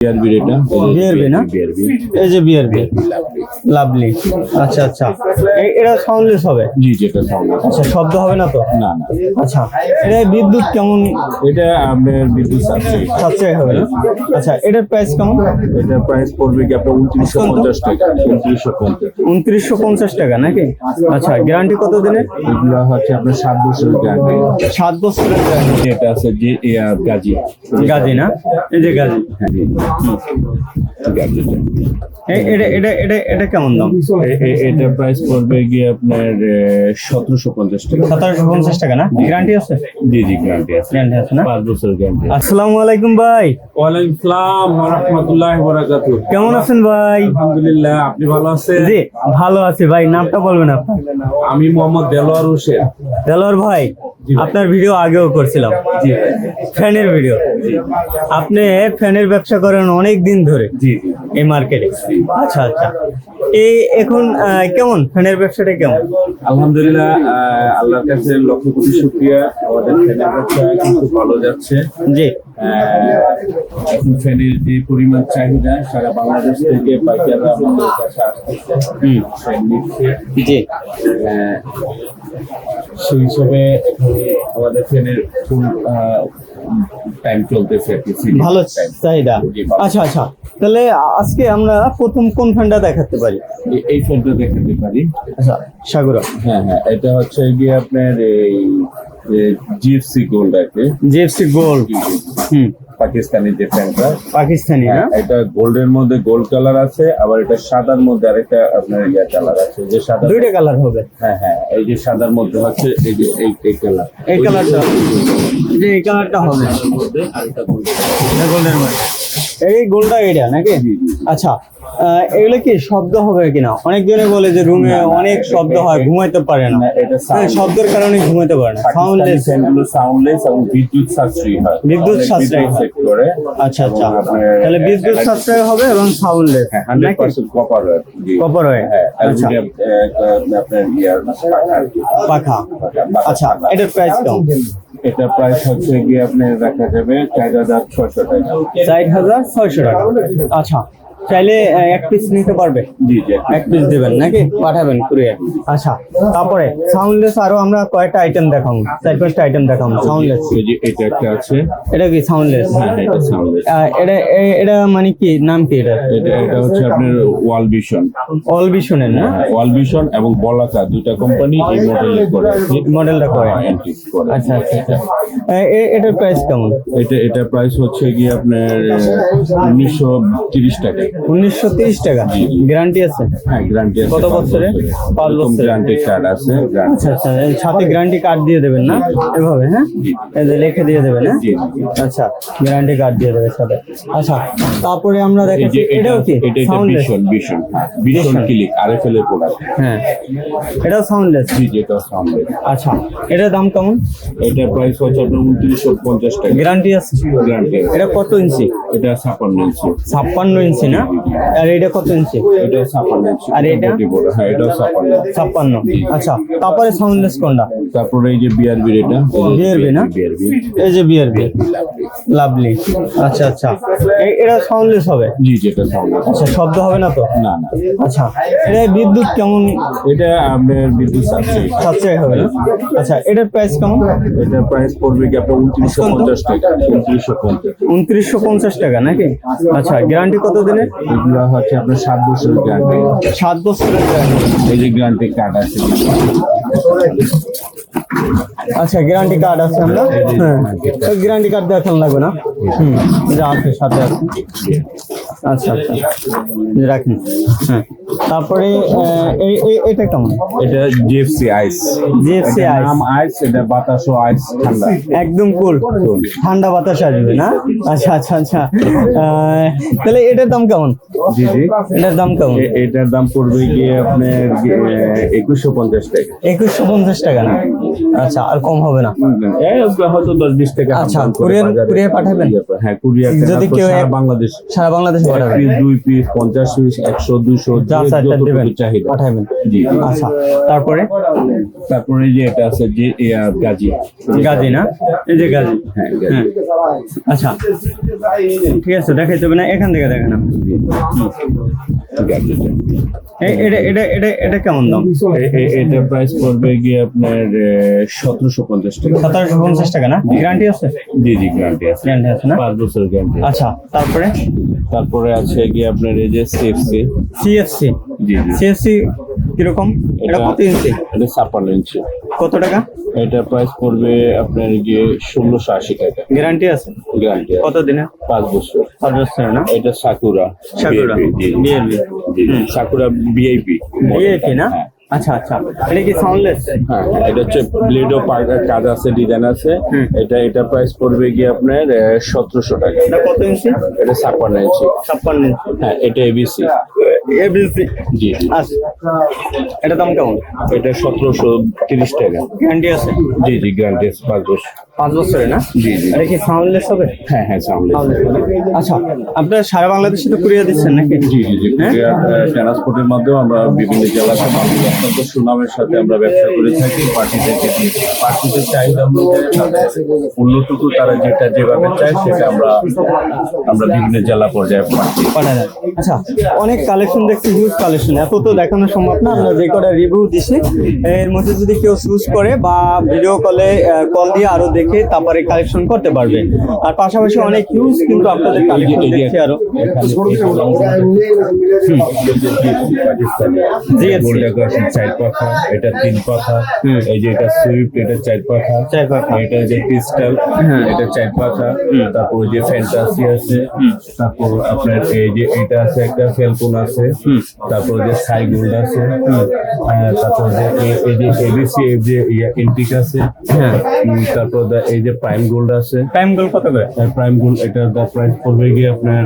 BRB এটা BRB না? এই যে বিআরবি লাভলি আচ্ছা আচ্ছা। এটা সাউন্ডলেস হবে? জি যেটা সাউন্ড আচ্ছা শব্দ হবে না তো? না না। আচ্ছা এটা বিদ্যুৎ কেমন? এটা আপনার বিদ্যুৎ সাশ্রয় হবে না? আচ্ছা এটার প্রাইস কেমন? এটা প্রাইস পড়বে কি আপনার উনত্রিশশো পঞ্চাশ টাকা? উনত্রিশশো পঞ্চাশ। উনত্রিশশো পঞ্চাশ টাকা নাকি? আচ্ছা গ্যারান্টি কত দিনের? এগুলো হচ্ছে আপনার সাত বছরের গ্যারান্টি সাত বছরের গ্যারান্টি এটা আছে যে গাজী। গাজি না? এই যে গাজি। হ্যাঁ। জি এটা এটা এটা এটা কেমন দাম? এ- এ- এটা প্রাইস পড়বে গিয়ে আপনার সতেরোশো পঞ্চাশ টাকা। সতেরোশো পঞ্চাশ টাকা না? গ্যারান্টি আছে? জি জি গ্যারান্টি আছে। গ্যারান্টি আছে না? পাঁচ বছরের গ্যারান্টি আসসালামু আলাইকুম ভাই। ওয়ালাইকুম সালাম রহমতুল্লাহ বরাকাতু কেমন আছেন ভাই? আলহামদুলিল্লাহ আপনি ভালো আছেন? জি ভালো আছি ভাই নামটা বলবেন আপনি আমি মোহাম্মদ দেলোয়ার হোসেন। দেলোয়ার ভাই আপনার ভিডিও আগেও করছিলাম। জি ফ্যানের ভিডিও আপনি ফ্যানের ব্যবসা করেন অনেক দিন ধরে। জি। এই মার্কেটে আচ্ছা আচ্ছা। এই এখন কেমন? ফ্যানের ব্যবসাটা কেমন? আলহামদুলিল্লাহ আল্লাহর কাছে লক্ষ কোটি শুক্রিয়া। আমাদের ফ্যানের ব্যবসা কিন্তু ভালো যাচ্ছে। জি। ফ্যানের যে পরিমাণ চাহিদা সারা বাংলাদেশ থেকে পাইকাররা আমাদের কাছে আসতেছে। ফ্যান নিচ্ছে। সেই হিসাবে আমাদের ফ্যানের ফুল টাইম চলতেছে ভালো। চাহিদা। আচ্ছা আচ্ছা। তাহলে আজকে আমরা প্রথম কোন ফ্যানটা দেখাতে পারি? এই ফ্যানটা দেখাতে পারি। আচ্ছা সাগরা। হ্যাঁ হ্যাঁ এটা হচ্ছে গিয়ে আপনার এই জিএফসি গোল্ড আছে জিএফসি গোল্ড পাকিস্তানি যে প্যান্টটা পাকিস্তানি না? হ্যাঁ, এটা গোল্ডের মধ্যে গোল্ড কালার আছে আবার এটা সাদার মধ্যে আরেকটা আপনার ইয়া কালার আছে যে সাদা দুইটা কালার হবে। হ্যাঁ হ্যাঁ এই যে সাদার মধ্যে হচ্ছে এই যে এই এই কালার এই কালারটা যে এই কালারটা হবে। আরেকটা গোল্ডের মধ্যে। এই গোলটা এটা নাকি। আচ্ছা এগুলো কি শব্দ হবে কিনা? অনেক জনে বলে যে রুমে অনেক শব্দ হয় ঘুমাইতে পারে না। হ্যাঁ, শব্দের কারণে ঘুমাইতে পারে না সাউন্ডলেস সাউন্ডলেস এবং বিদ্যুৎ সাশ্রয়ী হয়। বিদ্যুৎ সাশ্রয়ী করে আচ্ছা আচ্ছা। তাহলে বিদ্যুৎ সাশ্রয় হবে এবং soundless hundred percent copper copper হয় আচ্ছা। আপনার ইয়ার। পাখা। পাখা, আচ্ছা এটার প্রাইস কেমন এটা প্রাইস হচ্ছে গিয়ে আপনার দেখা যাবে চার হাজার ছয়শো টাকা। চার হাজার ছয়শো টাকা। আচ্ছা চাইলে এক পিস নিতে পারবে। জি জি। এক পিস দিবেন নাকি? পাঠাবেন কুরিয়ার আচ্ছা তারপরে সাউন্ডলেস আরও আমরা কয়েকটা আইটেম দেখাবো চার পাঁচটা আইটেম দেখাবো সাউন্ডলেস এই যে এটা একটা আছে। এটা কি সাউন্ডলেস হ্যাঁ হ্যাঁ, এটা সাউন্ডলেস এটা এটা মানে কি নাম কি এটা? এটা হচ্ছে আপনার ওয়াল ভিশন। ওয়াল বিশনের না? ওয়াল ভিশন এবং বলাকা দুইটা কোম্পানি এই মডেলের করে কি মডেলটা করে। অ্যান্টিক আচ্ছা আচ্ছা আচ্ছা। এটার প্রাইস কেমন? এটা এটা প্রাইস হচ্ছে গিয়ে আপনার উনিশশো তিরিশ টাকা। উনিশশো তিরিশ টাকা। গ্যারান্টি আছে? হ্যাঁ গ্যারান্টি আছে। কত বছরে? পাঁচ বছরে। গ্যারান্টি কার্ড আছে আচ্ছা আচ্ছা সাথে গ্যারান্টি কার্ড দিয়ে দেবেন না? এভাবে হ্যাঁ? লিখে দিয়ে দেবেন হ্যাঁ? আচ্ছা গ্যারান্টি কার্ড দিয়ে দেবে সাথে। আচ্ছা তারপরে আমরা এটা এটাও কি? সাউন্ডলেস ভীষণ ভীষণ ভীষণ ক্লিক আরএফএল এর প্রোডাক্ট হ্যাঁ। সাউন্ডলেস জি আচ্ছা এটার দাম কেমন? এটা প্রাইস হচ্ছে আপনার উনত্রিশশো পঞ্চাশ টাকা। গ্যারান্টি আছে। গ্যারান্টি এটা কত ইঞ্চি এটা ছাপান্ন ইঞ্চি ছাপ্পান্ন ইঞ্চি না? আর এটা কত ইঞ্চি এটা আর এটা? হ্যাঁ এটা আচ্ছা তারপরে সাউন্ডলেস কোনটা? তারপরে এই যে বিআরবি এটা। BRB না? বিআরবি এই যে বিআরবি লাভলি আচ্ছা আচ্ছা। এটা সাউন্ডলেস হবে? জি যেটা সাউন্ড আচ্ছা শব্দ হবে না তো? না না। আচ্ছা এটা বিদ্যুৎ কেমন? এটা আপনার বিদ্যুৎ সাশ্রয়ী সাশ্রয় হবে না? আচ্ছা এটার প্রাইস কেমন? এটা প্রাইস পড়বে কি আপনার উনত্রিশশো পঞ্চাশ টাকা? উনত্রিশশো পঞ্চাশ। উনত্রিশশো পঞ্চাশ টাকা নাকি? আচ্ছা গ্যারান্টি কত দিনের? এগুলো হচ্ছে আপনার সাত বছরের গ্যারান্টি সাত বছরের guarantee। এই যে গ্যারান্টি কার্ড আছে। আচ্ছা গ্যারান্টি কার্ড আছে আমরা? হ্যাঁ। গ্যারান্টি কার্ড দেখান লাগবে না? হুম যা আছে সাথে আছে। আচ্ছা আচ্ছা। রাখুন হ্যাঁ। তারপরে এটা কেমন? এটা জিএফসি আইস জিএফসি আইস। নাম আইস এটা বাতাস ও আইস ঠান্ডা। একদম কুল ঠান্ডা বাতাস আসবে না? আচ্ছা আচ্ছা আচ্ছা। তাহলে এটার দাম কেমন? জি জি। এটার দাম কেমন? এটার দাম পড়বে গিয়ে আপনার একুশশো পঞ্চাশ টাকা। একুশশো পঞ্চাশ টাকা না? আচ্ছা আর কম হবে না? হয়তো দশ বিশ টাকা আচ্ছা, কুরিয়ার- কুরিয়ার পাঠাবেন? হ্যাঁ কুরিয়ার যদি কেউ বাংলাদেশ সারা বাংলাদেশে পিস দুই পিস পঞ্চাশ পিস একশো দুশো চাহিদা। পাঠাবেন। জি। আচ্ছা তারপরে? তারপরে যে এটা আছে যে ইয়া, গাজি। গাজি না? এই যে গাজি। হ্যাঁ হ্যাঁ। আচ্ছা ঠিক আছে দেখাইতে হবে না এখান থেকে দেখেন। এটা এটা এটা এটা কেমন দাম? এটা প্রাইস পড়বে গিয়ে আপনার সতেরোশো পঞ্চাশ টাকা। সতেরোশো পঞ্চাশ টাকা না? গ্যারান্টি আছে? জি জি গ্যারান্টি আছে। গ্যারান্টি আছে না? পাঁচ বছর গ্যারান্টি আচ্ছা তারপরে? তারপরে আছে গিয়ে আপনার এই যে সিএফসি সিএসসি জি জি। সিএসসি কীরকম? এটা কত ইঞ্চি এটা ছাপ্পান্ন ইঞ্চি কত টাকা? এটা প্রাইস পড়বে আপনার গিয়ে ষোলোশো আশি টাকা। গ্যারান্টি আছে? গ্যারান্টি কত দিনে পাঁচ বছর। পাঁচ বছর না? এটা সাকুরা সাকুরা, জি, সাকুরা বিআইপি ভিআইপি না? আচ্ছা আচ্ছা। এটা কি সাউন্ডলেস হ্যাঁ এটা হচ্ছে ব্লেডও কাজ আছে ডিজাইন আছে। এটা এটা প্রাইস পড়বে গিয়ে আপনার সতেরোশো টাকা। এটা কত ইঞ্চি এটা ছাপ্পান্ন ইঞ্চি ছাপ্পান্ন হ্যাঁ এটা এবিসি এবিসি জি জি। আচ্ছা। এটা দাম কেমন? এটা সতেরোশো তিরিশ টাকা। গ্যারান্টি আছে? জি জি গ্যারান্টি আছে পাঁচ বছর। পাঁচ বছরে না? জি জি। এটা কি সাউন্ডলেস হবে? হ্যাঁ হ্যাঁ সামনে আচ্ছা আপনার সারা বাংলাদেশে তো কুরিয়ার দিচ্ছেন নাকি? জি জি জি হ্যাঁ? ট্রান্সপোর্টের মাধ্যমে আমরা বিভিন্ন জেলাতে মানুষ অত্যন্ত সুনামের সাথে আমরা ব্যবসা করে থাকি। পার্টিদেরকে পার্টিদের চাহিদা অনুযায়ী তাদের মূল্যটুকু তারা যেটা যেভাবে চায় সেটা আমরা আমরা বিভিন্ন জেলা পর্যায়ে পাচ্ছি পাঠা যায় আচ্ছা অনেক কালেকশন দেখছি হিউজ কালেকশন এত তো দেখানো সম্ভব না আমরা যে কটা রিভিউ দিছি এর মধ্যে যদি কেউ চুজ করে বা ভিডিও কলে কল দিয়ে আরও দেখে তারপরে কালেকশন করতে পারবেন আর পাশাপাশি অনেক হিউজ কিন্তু আপনাদের কালেকশন দেখছি আরও। এটা তিন পাখা। এই যে এটা সুইফট এটা চার পাখা চার পাখা। এটা যে ক্রিস্টাল হ্যাঁ। এটা চার পাখা তারপর যে ফ্যান্টাসি আছে তারপর আপনার এই যে এটা আছে একটা ফেলকন আছে তারপর যে সাই গোল্ড আছে হ্যাঁ, তারপর যে এই- যে এবিসি যে ইন্টিক আছে হ্যাঁ। তারপর এই যে প্রাইম গোল্ড আছে। প্রাইম গোল্ড কত করে? প্রাইম গোল্ড এটার দা প্রাইস পড়বে গিয়ে আপনার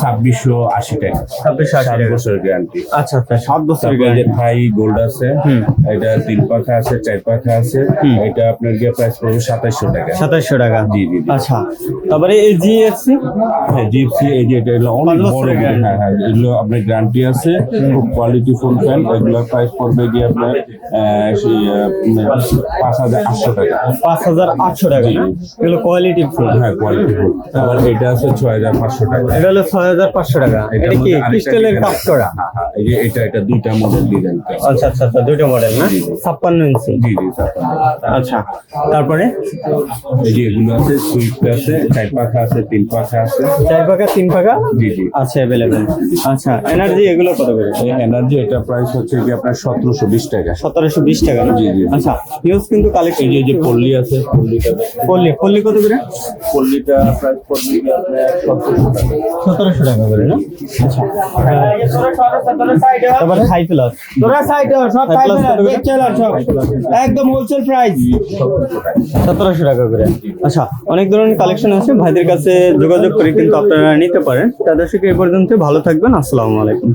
ছাব্বিশশো আশি টাকা। ছাব্বিশশো আশি বছরের গ্যারান্টি আচ্ছা আচ্ছা সাত বছর যে থাই গোল্ড আছে এটা তিন পাখা আছে চার পাখা আছে এটা আপনার গিয়ে প্রাইস পড়বে সাতাইশশো টাকা। সাতাশশো টাকা। জি, জি। আচ্ছা তারপরে এই জিএফসি হ্যাঁ জিপসি এই যে এটা হলো অনেক বড় হ্যাঁ হ্যাঁ এগুলো আপনার গ্যারান্টি আছে খুব কোয়ালিটি ফুল ফ্যান এগুলোর প্রাইস পড়বে গিয়ে আপনার পাঁচ হাজার আটশো টাকা। পাঁচ হাজার আটশো টাকা। এগুলো কোয়ালিটি ফুল হ্যাঁ কোয়ালিটি ফুল আবার এটা আছে ছয় হাজার পাঁচশো টাকা। এটা হলো ছয় হাজার পাঁচশো টাকা। এটা কি ক্রিস্টালের কাজ করা? হ্যাঁ, হ্যাঁ, এটা এটা দুইটা মডেল ডিজাইন আচ্ছা আচ্ছা আচ্ছা দুটো মডেল না? জি, জি। ছাপ্পান্ন ইঞ্চি। জি আচ্ছা তারপরে? এই যে এগুলো আছে সুইফট আছে চার পাখা আছে তিন পাখা আছে। চার পাকা তিন পাকা জি জি। আছে অ্যাভেলেবেল আচ্ছা এনার্জি এগুলো কত করে? এই এনার্জি এটা প্রাইস হচ্ছে কি আপনার সতেরোশো বিশ টাকা। সতেরোশো বিশ টাকা না? জি, জি। আচ্ছা হিউজ কিন্তু কালেকশন এই যে পল্লী আছে পল্লীটা। পল্লি পল্লি কত করে? পল্লীটা প্রাইস কি আপনার টাকা। সতেরোশো টাকা করে না? আচ্ছা। তারপরে হাই প্লাস তোরা সাইড সব High class কত করে? চালার সব। একদম হোলসেল প্রাইস সতেরোশো টাকা করে। আচ্ছা অনেক ধরনের কালেকশন আছে। ভাইদের কাছে যোগাযোগ করে কিন্তু আপনারা নিতে পারেন। তাদের সঙ্গে এ পর্যন্ত ভালো থাকবেন। আসসালামু আলাইকুম।